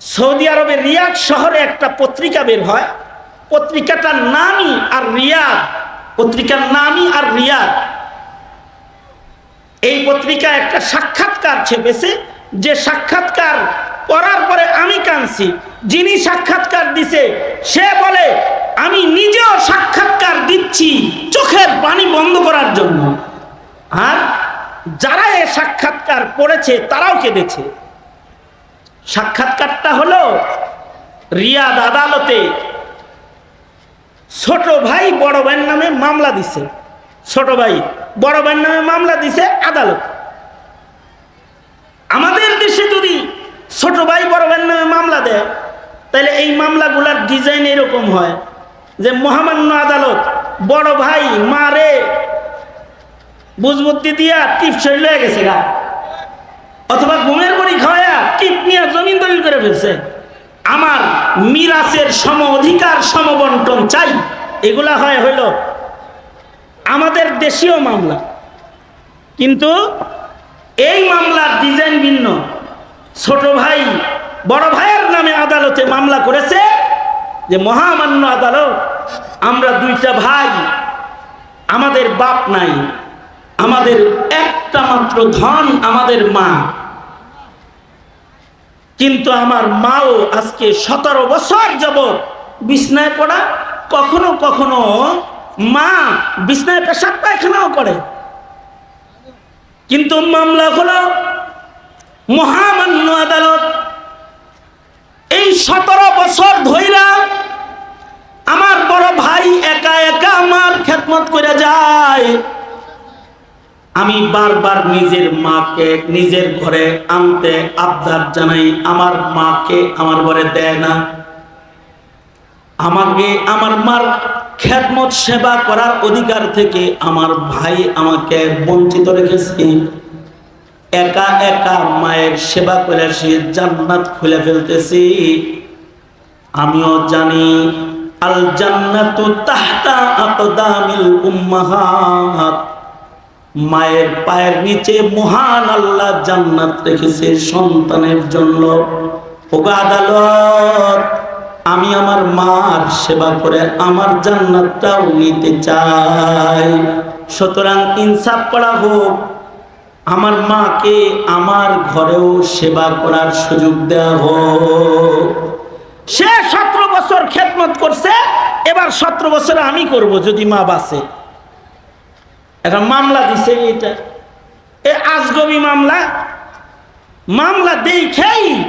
Saudi আরবের রিয়াদ শহরে একটা পত্রিকা বের হয়। পত্রিকাটার নামই আর রিয়াদ। পত্রিকার নামই আর রিয়াদ। এই পত্রিকা একটা সাক্ষাৎকার ছেপেছে, যে সাক্ষাৎকার করার পরে আমি কাঁদছি। যিনি সাক্ষাৎকার দিছে, সে বলে, আমি নিজেও সাক্ষাৎকার দিচ্ছি চোখের পানি বন্ধ করার জন্য। আর যারা এ সাক্ষাৎকার পড়েছে তারাও কেঁদেছে। সাক্ষাৎকারটা হলো রিয়াদ আদালতে ছোট ভাই বড় ভাইয়ের নামে মামলা দিছে। ছোট ভাই বড় ভাইয়ের নামে মামলা দিছে আদালত। আমাদের দেশে যদি ছোট ভাই বড় ভাইয়ের নামে মামলা দেয়, তাহলে এই মামলাগুলার ডিজাইন এরকম হয় যে মহামান্য আদালত বড় ভাই মারে বুঝবুদ্ধি দিয়া টিপসই লয়ে গেছে গা। অথবা ঘুমের খাওয়া নিয়ে জমিন দলিল করে ফেলছে। আমার মিরাসের সম অধিকার সমবন্টন চাই। এগুলা হয় হইল আমাদের দেশীয় মামলা। কিন্তু এই মামলার ডিজাইন ভিন্ন। ছোট ভাই, বড় ভাইয়ের নামে আদালতে মামলা করেছে যে মহামান্য আদালত, আমরা দুইটা ভাই, আমাদের বাপ নাই, আমাদের একটা মাত্র ধন আমাদের মা। কিন্তু আমার মাও আজকে সতেরো বছর যাব বিছনায় পড়া, কখনো কখনো মা বিছনায় পেশাব পায়খানাও করে। কিন্তু মামলা হলো মহামান্য আদালত। এই সতেরো বছর ধইরা আমার বড় ভাই একা একা আমার খেদমত করে যায়। আমি বারবার নিজের মাকে নিজের ঘরে আনতে আবদার জানাই, আমার মাকে আমার ঘরে দেয় না। আমাকে আমার মার খেদমত সেবা করার অধিকার থেকে আমার ভাই আমাকে বঞ্চিত রেখেছে। একা একা মায়ের সেবা করে সে জান্নাত খুলে ফেলতেছি। আমিও জানি আল জান্নাতু তাহতা আকদামিল উম্মাহাত। মায়ের পায়ের নিচে মহান আল্লাহ জান্নাত রেখেছে সন্তানের জন্য। আদালত, আমি আমার মার সেবা করে আমার জান্নাতটাও নিতে চাই। সুতরাং ইনসাফ করা হোক, আমার মাকে আমার ঘরেও সেবা করার সুযোগ দেওয়া হোক। সে সতেরো বছর খেদমত করছে, এবার সতেরো বছর আমি করব যদি মা বাঁচে। একটা মামলা দিছে এটা। এ আজগবি মামলা মামলা দেখেই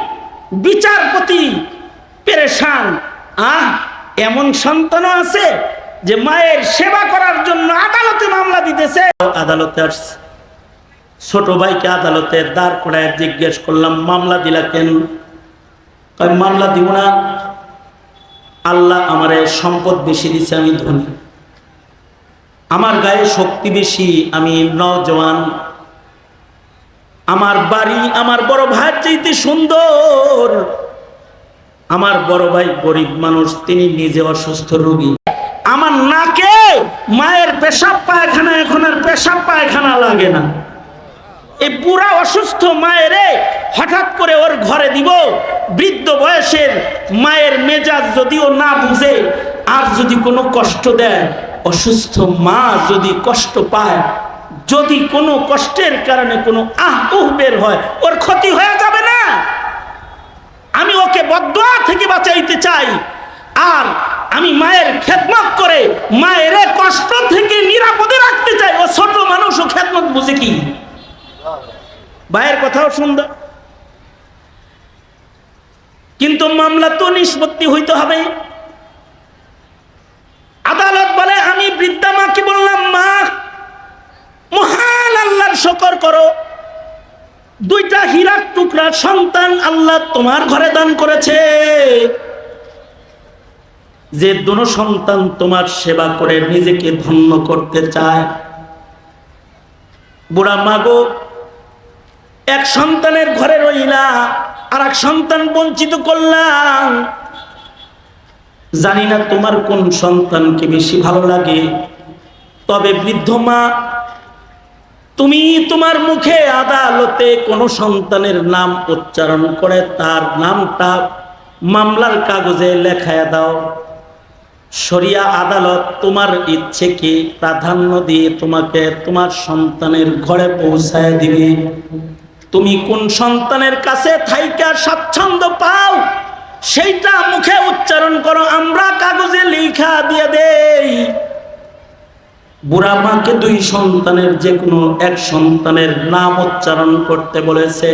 বিচারপতি পেরেশান। আহ, এমন সন্তানও আছে যে মায়ের সেবা করার জন্য আদালতে মামলা দিতেছে। আদালতে আসছে। ছোট ভাইকে আদালতে দাঁড় করায় জিজ্ঞেস করলাম, মামলা দিলা কেন? মামলা দিব না। আল্লাহ আমার সম্পদ বেশি দিছে, আমি ধনী। আমার গায়ে শক্তি বেশি, আমি নজওয়ান আমার বাড়ি আমার বড় ভাইয়ের চাইতে সুন্দর। আমার বড় ভাই গরিব মানুষ, তিনি নিজে অসুস্থ রোগী। আমার নাকে মায়ের পেশাব পায়খানা, এখন আর পেশাব পায়খানা লাগে না। এই পুরা অসুস্থ মায়েরে হঠাৎ করে ওর ঘরে দিব, বৃদ্ধ বয়সের মায়ের মেজাজ যদিও না বুঝে, আর যদি কোনো কষ্ট দেয় অসুস্থ মা যদি কষ্ট পায়, যদি কোনো কষ্টের কারণে কোনো আহ উহ বের হয়, ওর ক্ষতি হয়ে যাবে না। আমি ওকে বদয়া থেকে বাঁচাইতে চাই। আর আমি মায়ের খেদমত করে, মায়ের কষ্ট থেকে নিরাপদে রাখতে চাই। ও ছোট মানুষ, ও খেদমত বুঝে কি? ভাইয়ের কথাও সুন্দর কিন্তু মামলা তো নিষ্পত্তি হইতে হবে আদালত বলে আমি বৃদ্ধা মাকে বললাম মা মহান আল্লাহর শকর করো। দুইটা হীরার টুকরা সন্তান আল্লাহ তোমার ঘরে দান করেছে। যে দুনো সন্তান তোমার সেবা করে নিজেকে ধন্য করতে চায়। বুড়া মাগো, এক সন্তানের ঘরে রইলা আর এক সন্তান বঞ্চিত করলাম। জানি না তোমার কোন সন্তানকে বেশি ভালো লাগে। তবে বৃদ্ধ মা তুমি তোমার মুখে আদালতে কোনো সন্তানের নাম উচ্চারণ করে, তার নামটা মামলার কাগজে লেখায় দাও। শরিয়া আদালত তোমার ইচ্ছেকে প্রাধান্য দিয়ে তোমাকে তোমার সন্তানের ঘরে পৌঁছায় দিবে। তুমি কোন সন্তানের কাছে থাইকা স্বাচ্ছন্দ্য পাও, সেইটা মুখে উচ্চারণ করো, আমরা কাগজে লিখা দিয়ে দেই। বুড়া মাকে দুই সন্তানের যে কোনো এক সন্তানের নাম উচ্চারণ করতে বলেছে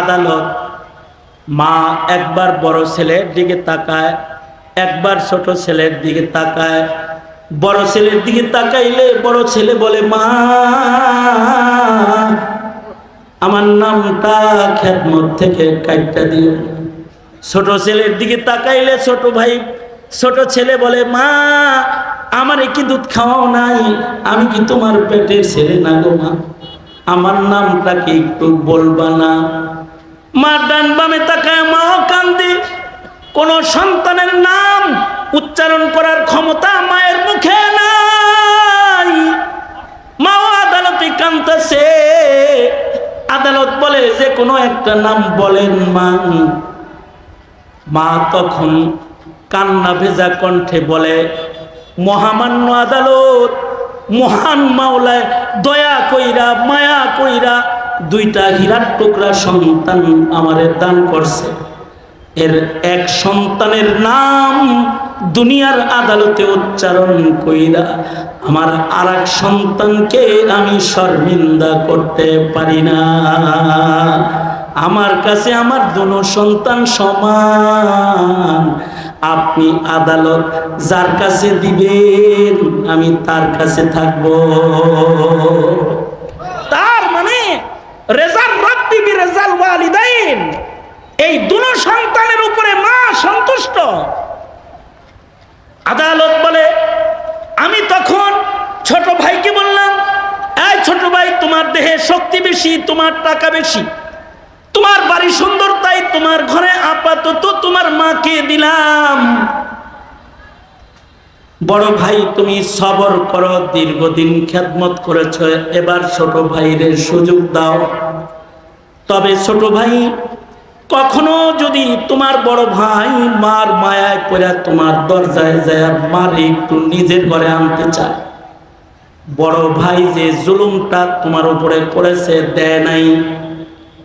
আদালত। মা একবার বড় ছেলের দিকে তাকায়, একবার ছোট ছেলের দিকে তাকায়। বড় ছেলের দিকে তাকাইলে বড় ছেলে বলে, মা, আমার নামটা খেদমত থেকে কাইটটা দিও। ছোট ছেলের দিকে তাকাইলে ছোট ভাই, ছোট ছেলে বলে, মা আমার কি দুধ খাওয়াও নাই? আমি কি তোমার পেটের ছেলে না গো মা? আমার নামটাকে একটু বলবা না? মা ডান বামে তাকায়, মাও কান্দে। কোন সন্তানের নাম উচ্চারণ করার ক্ষমতা মায়ের মুখে নাই। মাও আদালতে কান্দতেছে আদালত বলে, যে কোনো একটা নাম বলেন মা। মা তখন কান্না ভেজা কণ্ঠে বলে মহামান্য আদালত, মহান মাওলায় দয়া কইরা, মায়া কইরা দুইটা হীরার টুকরা সন্তান আমারে দান করছে। এর এক সন্তানের নাম দুনিয়ার আদালতে উচ্চারণ কইরা আমার আর এক সন্তানকে আমি শর্মিন্দা করতে পারি না। আমার কাছে আমার দুনো সন্তান সমান। আপনি আদালত যার কাছে দিবেন, আমি তার কাছে থাকব। তার মানে রেজাল রাব্বি বি রেজাল ওয়ালিদাইন, এই দুনো সন্তানের উপরে মা সন্তুষ্ট। আদালত বলে, আমি তখন ছোট ভাইকে বললাম, এই ছোট ভাই, তোমার দেহে শক্তি বেশি, তোমার টাকা বেশি। তোমার বাড়ি সুন্দর তাই তোমার ঘরে আপাতত তোমার মাকে দিলাম। বড় ভাই, তুমি সবর করো, দীর্ঘদিন খেদমত করেছ, এবার ছোট ভাইরে সুযোগ দাও। তবে ছোট ভাই, কখনো যদি তোমার বড় ভাই মার মায়ায় পড়ে তোমার দরজায় যায়, মার একটু নিজের ঘরে আনতে চায়। বড় ভাই যে জুলুমটা তোমার উপরে করেছে, দেয় নাই।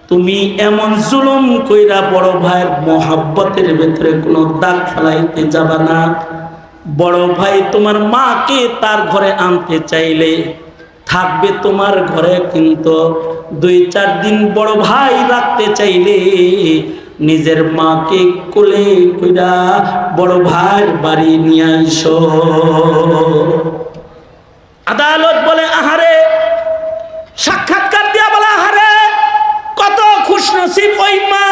তুমি এমন জুলুম কইরা বড় ভাইয়ের মহাব্বতের ভেতরে কোনো দাগ ফেলাইতে যাবা না। বড় ভাই তোমার মাকে তার ঘরে আনতে চাইলে থাকবে তোমার ঘরে কিন্তু দুই চার দিন বড় ভাই রাখতে চাইলে নিজের মাকে কোলে কইরা বড় ভাইয়ের বাড়ি নিয়ে আইসো। আদালত বলে, আহারে নসিব ওই মা,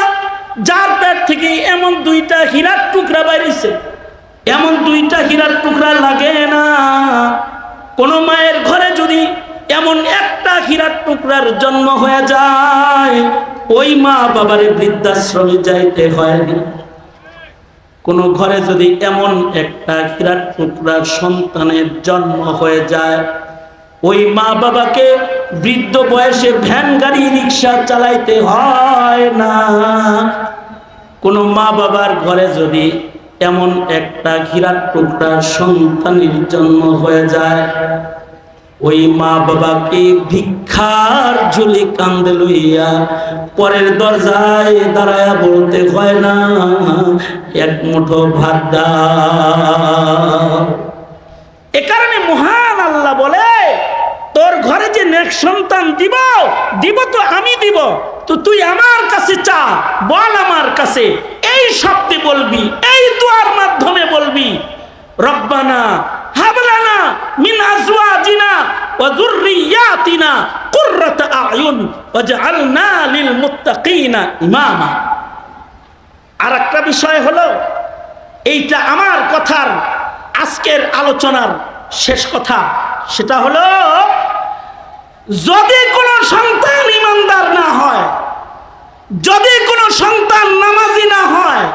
যার পেট থেকে এমন দুইটা হীরার টুকরা বাইরেছে। এমন দুইটা হীরার টুকরা লাগে না। কোন মায়ের ঘরে যদি এমন একটা হীরার টুকরার জন্ম হয়ে যায়, ওই মা বাবারে বৃদ্ধাশ্রমে যাইতে হয় না। কোনো ঘরে যদি এমন একটা হীরার টুকরার সন্তানের জন্ম হয়ে যায় ওই মা বাবাকে বৃদ্ধ বয়সে ভ্যান, গাড়ি, রিক্সা চালাইতে হয় না। কোনো মা বাবার ঘরে যদি এমন একটা হীরার টুকরার সন্তানের জন্ম হয়ে যায়, ওই মা বাবাকে ভিক্ষার ঝুলি কান্দে লইয়া পরের দরজায় দাঁড়ায়া বলতে হয় না, এক মুঠো ভাত এ কারণে মহান আল্লাহ বলে তোর ঘরে যে নেক সন্তান দিব দিব তো আমি দিব। তো তুই আমার কাছে চা, বল আমার কাছে। এই শব্দে বলবি, এই দোয়ার মাধ্যমে বলবি, রব্বানা হাবলানা মিন আজওয়াজিনা ওয়া যুররিয়াতিনা কুররাতা আয়ুন ওয়াজআলনা লিল মুত্তাকিনা ইমামা। আর একটা বিষয় হলো, এইটা আমার কথার আজকের আলোচনার শেষ কথা সেটা হলো, যদি কোনো সন্তান ইমানদার না হয়, যদি কোনো সন্তান নামাজি না হয়,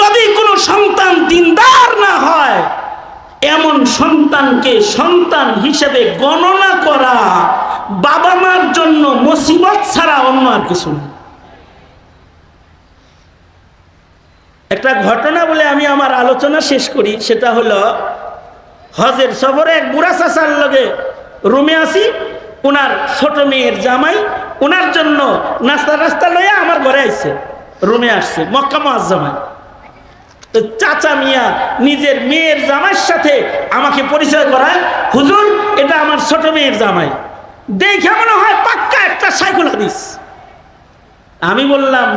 যদি কোনো সন্তান দিনদার না হয়, এমন সন্তানকে সন্তান হিসেবে গণনা করা বাবা মার জন্য মুসিবত ছাড়া অন্য আর কিছু না। একটা ঘটনা বলে আমি আমার আলোচনা শেষ করি, সেটা হলো হজের সফরে এক বুড়া চাষার লগে রুমে আসি ওনার ছোট মেয়ের জামাই ওনার জন্য নাস্তা রাস্তা লইয়া আমার ঘরে আইছে, রুমে আসছে, মক্কা মাস জামাই তো চাচা মিয়া নিজের মেয়ের জামাইয়ের সাথে আমাকে পরিচয় করায়, হুজুর, এটা আমার ছোট মেয়ের জামাই। দেখে মনে হয় পাক্কা একটা সাইকেল হাদিস। আমি বললাম,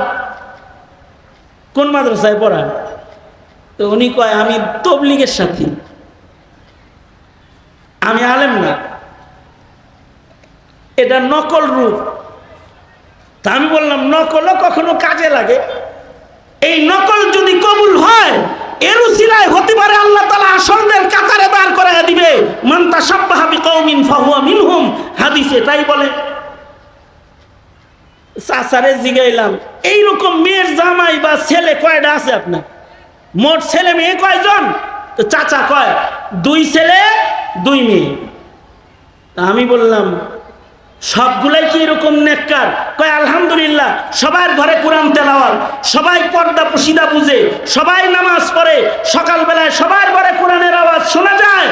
কোন মাদ্রাসায় পড়া তো উনি কয়, আমি তবলিগের সাথী। আমি আলেম না। এটা নকল রূপ। তা আমি বললাম, নকলও কখনো কাজে লাগে? এই নকল যদি কবুল হয় হতে পারে আল্লাহ তালা দিবে। তাই বলে। এইরকম মেয়ের জামাই বা ছেলে কয়টা আছে আপনার? মোট ছেলে মেয়ে কয়জন? তো চাচা কয়, দুই ছেলে, দুই মেয়ে। তা আমি বললাম, সবগুলাই কি এরকম নেককার? কয়, আলহামদুলিল্লাহ, সবার ঘরে কোরআন তেলাওয়াত, সবাই পর্দা পুশিদা বুঝে, সবাই নামাজ পড়ে, সকালবেলায় সবার ঘরে কোরআনের আওয়াজ শোনা যায়,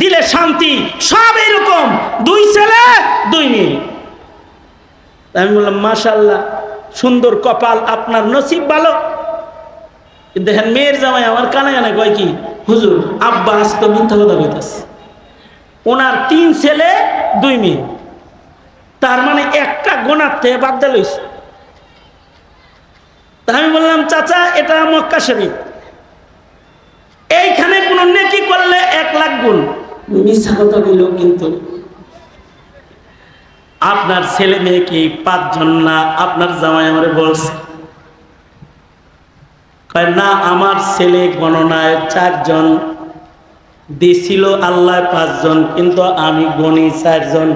দিলে শান্তি, সব এরকম, দুই ছেলে, দুই মেয়ে। আমি বললাম মাশাল্লাহ সুন্দর কপাল আপনার নসিব ভালো। দেখেন, মেয়ের জামাই আমার কানে কানে কয় কি হুজুর, আব্বা তো মিথ্যা কথা কইতাছে। ওনার তিন ছেলে, দুই মেয়ে। তার মানে একটা গোনার থেকে বাদ দিয়ে লইছে। তা আমি বললাম, চাচা, এটা মক্কা শরীফ। এইখানে কোনো নেকি করলে এক লাখ গুণ। মিথ্যা কথা কইল কিন্তু আপনার ছেলে মেয়ে কি পাঁচজন না আপনার জামাই আমারে বলছে? না, আমার ছেলে গণনায় চারজন, দিছিল আল্লাহ পাঁচজন, কিন্তু আমি গণি চারজন।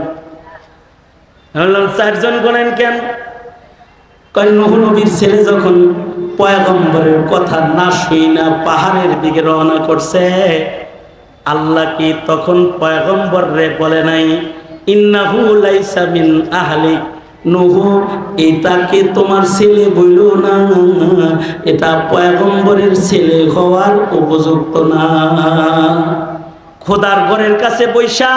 চারজন গণেন কেন? কয় ছেলে যখন পয়গম্বরের কথা না শুই না পাহাড়ের দিকে রওনা করছে, আল্লাহ কি তখন পয়গম্বর রে বলে নাই, ইন্নাহু লাইসা মিন আহলিক? নহু এটাকে তোমার ছেলে বইল না? এটা পয়গম্বরের ছেলে হওয়ার উপযুক্ত না। খোদার ঘরের কাছে বৈশা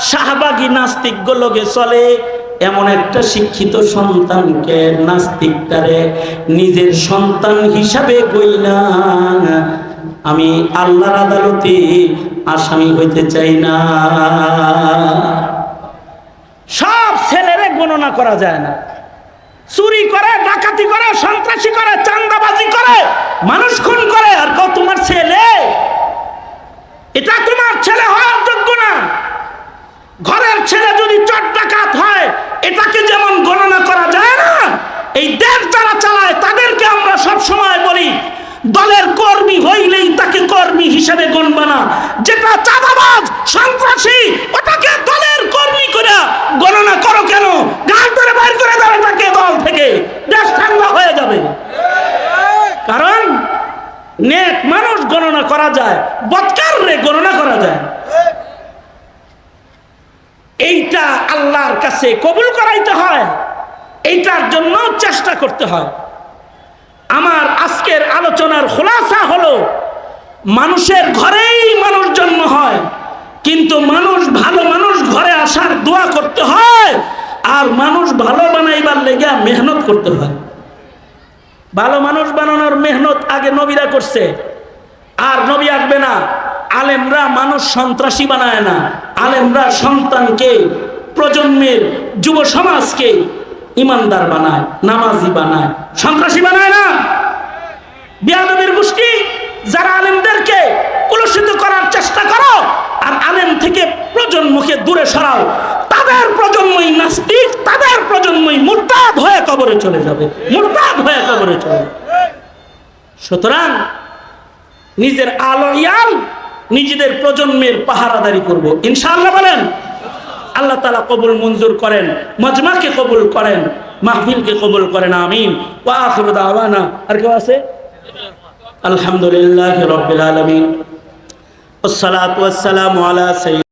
শাহবাগী নাস্তিক লোকে চলে। এমন একটা শিক্ষিত সন্তানকে নাস্তিকটারে নিজের সন্তান হিসাবে গইলা আমি আল্লাহর আদালতে আসামি হইতে চাই না। গণনা করা যায় না। চুরি করে, ডাকাতি করে, সন্ত্রাসী করে চান্দাবাজি করে, মানুষ খুন করে, আর কও তোমার ছেলে? এটা তোমার ছেলে হওয়ার যোগ্য না। ঘরের ছেলে যদি চট ডাকাত হয়, এটাকে যেমন গণনা করা যায় না, এই দেশ যারা চালায়, তাদেরকে আমরা সব সময় বলি, দলের কর্মী হইলেই তাকে কর্মী হিসেবে গণবা না। যেটা চাঁদাবাজ, সন্ত্রাসী, ওটাকে দলের কর্মী করে গণনা করো কেন? গাল ধরে বাইর করে দেবে তাকে দল থেকে। দেশ ঠান্ডা হয়ে যাবে। কারণ নেক মানুষ গণনা করা যায়, বৎকার রে গণনা করা যায়। এইটা আল্লাহর কাছে কবুল করাইতে হয়, এইটার জন্য চেষ্টা করতে হয়। আমার আজকের আলোচনার খোলাসা হলো, মানুষের ঘরেই মানুষ জন্ম হয়। কিন্তু মানুষ ভালো মানুষ ঘরে আসার দোয়া করতে হয়, আর মানুষ ভালো বানাইবার লেগে মেহনত করতে হয়। ভালো মানুষ বানানোর মেহনত আগে নবীরা করছে, আর নবী আসবে না। আলেমরা মানুষ সন্ত্রাসী বানায় না। আলেমরা সন্তানকে, প্রজন্মের যুব সমাজকে ইমানদার বানায়, নামাজি বানায়। সন্ত্রাসী বানায় না। বিয়াদবের গোষ্ঠী যারা আলেমদেরকে কুলসিত করার চেষ্টা করো, আর আলেম থেকে প্রজন্মকে দূরে সরাও। তাদের প্রজন্মই নাস্তিক, তাদের প্রজন্মই মুরতাদ হয়ে কবরে চলে যাবে। মুরতাদ হয়ে কবরে চলে যাবে। সুতরাং নিজের আলো ইয়াল নিজেদের প্রজন্মের পাহারাদারি করব। ইনশাআল্লাহ বলেন, আল্লাহ তালা কবুল মঞ্জুর করেন, মজমাকে কবুল করেন, মাহফিলকে কবুল করেন, আমিন। ওয়া আখিরু দাওয়ানা। আর কেউ আছে? আলহামদুলিল্লাহ রব্বিল আলামিন والصلاة والسلام على سيدنا